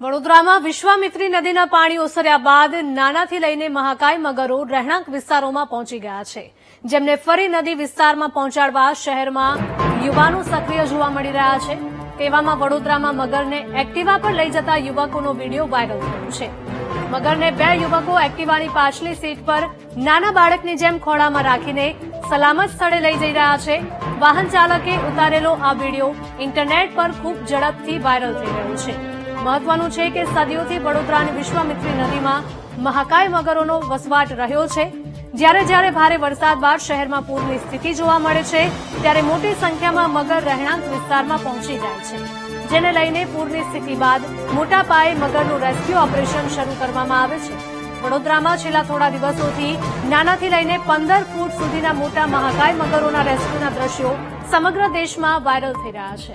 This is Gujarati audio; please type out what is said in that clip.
વડોદરામાં વિશ્વામિત્રી નદીના પાણી ઓસર્યા બાદ નાનાથી લઈને મહાકાય મગરો રહેણાંક વિસ્તારોમાં પહોંચી ગયા છે. જેમને ફરી નદી વિસ્તારમાં પહોંચાડવા શહેરમાં યુવાનો સક્રિય જોવા મળી રહ્યા છે. તેવામાં વડોદરામાં મગરને એક્ટિવા પર લઈ જતા યુવકોનો વીડિયો વાયરલ થયો છે. મગરને બે યુવકો એક્ટિવાની પાછલી સીટ પર નાના બાળકની જેમ ખોળામાં રાખીને સલામત સ્થળે લઈ જઈ રહ્યા છે. વાહન ચાલકે ઉતારેલો આ વીડિયો ઇન્ટરનેટ પર ખૂબ ઝડપથી વાયરલ થઈ રહ્યો છે. મહત્વનું છે કે સદીઓથી વડોદરાની વિશ્વામિત્રી નદીમાં મહાકાય મગરોનો વસવાટ રહ્યો છે. જ્યારે જ્યારે ભારે વરસાદ બાદ શહેરમાં પૂરની સ્થિતિ જોવા મળે છે, ત્યારે મોટી સંખ્યામાં મગર રહેણાંક વિસ્તારમાં પહોંચી જાય છે. જેને લઈને પૂરની સ્થિતિ બાદ મોટા પાયે મગરનું રેસ્ક્યુ ઓપરેશન શરૂ કરવામાં આવે છે. વડોદરામાં છેલ્લા થોડા દિવસોથી નાનાથી લઈને પંદર ફૂટ સુધીના મોટા મહાકાય મગરોના રેસ્ક્યુના દ્રશ્યો સમગ્ર દેશમાં વાયરલ થઈ રહ્યા છે.